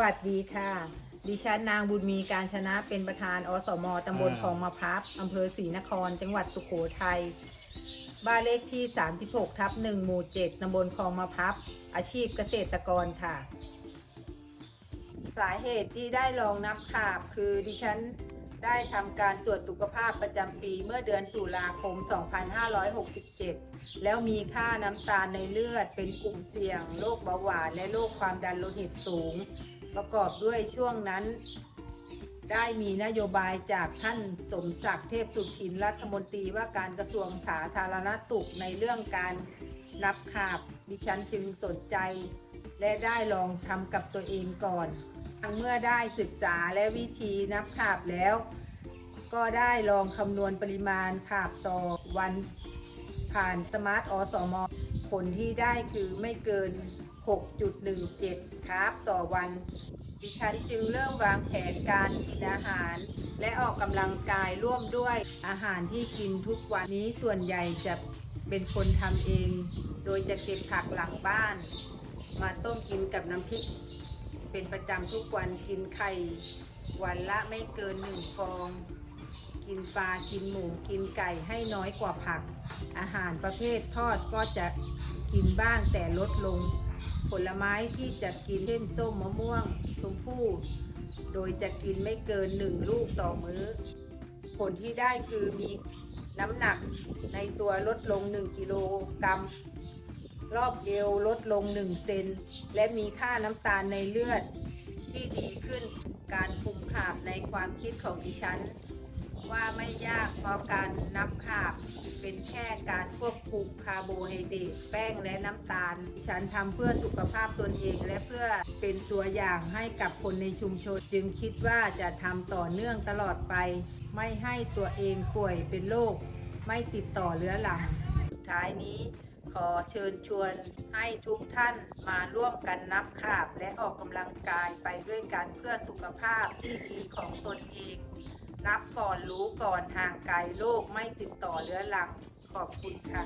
วัสดีค่ะ ดิฉันนางบุญมีการชนะเป็นประธานอสมตำบลอ่าคลองมะพร้าวอำเภอศรีนคร จังหวัดสุโขทัย บ้านเลขที่ 36 ทับ1หมู่ 7ตำบลคลองมะพร้าวอาชีพเกษตรกรค่ะ สาเหตุที่ได้ลองนับขาบคือดิฉันได้ทำการตรวจสุขภาพประจำปีเมื่อเดือนตุลาคม 2567 แล้วมีค่าน้ำตาลในเลือดเป็นกลุ่มเสี่ยง โรคเบาหวาน และโรคความดันโลหิตสูง ประกอบด้วยช่วงนั้น ได้มีนโยบายจากท่านสมศักดิ์เทพสุทินรัฐมนตรีว่าการกระทรวงสาธารณสุขในเรื่องการนับขาบดิฉันจึงสนใจ และได้ลองทำกับตัวเองก่อนเมื่อได้ศึกษาและวิธีนับขาบแล้ว ก็ได้ลองคำนวณปริมาณขาบต่อวันผ่านสมาร์ทอสมผ ลที่ได้คือไม่เกิน 6.17 ครับ ต่อวัน ดิฉันจึงเริ่มวางแผนการกินอาหาร และออกกำลังกายร่วมด้วยอาหารที่กินทุกวันนี้ส่วนใหญ่จะเป็นคนทำเอง โดยจะเก็บผักหลังบ้าน มาต้มกินกับน้ำพริก เป็นประจำทุกวันกินไข่ วันละไม่เกินหนึ่งฟอง กินปลา กินหมู กินไก่ให้น้อยกว่าผัก อาหารประเภททอดก็จะ กินบ้างแต่ลดลง ผลไม้ที่จะกินเช่นส้มมะม่วงชมพู่โดยจะกินไม่เกินหนึ่งลูกต่อมื้อ ผลที่ได้คือมีน้ำหนักในตัวลดลง 1 กิโลกรัมรอบเอวลดลง 1 เซน และมีค่าน้ำตาลในเลือดที่ดีขึ้นการคุมขาบในความคิดของดิฉัน ว่าไม่ยากเพราะการนับขาบเป็นแค่การควบคุมคาร์โบไฮเดรตแป้งและน้ำตาล ฉันทำเพื่อสุขภาพตนเองและเพื่อเป็นตัวอย่างให้กับคนในชุมชน จึงคิดว่าจะทำต่อเนื่องตลอดไป ไม่ให้ตัวเองป่วยเป็นโรคไม่ติดต่อเรื้อรังสุดท้ายนี้ขอเชิญชวนให้ทุกท่านมาร่วมกันนับขาบและออกกำลังกายไปด้วยกันเพื่อสุขภาพที่ดีของตนเอง รับก่อนรู้ก่อนห่างไกลโรคไม่ติดต่อเรื้อรังขอบคุณค่ะ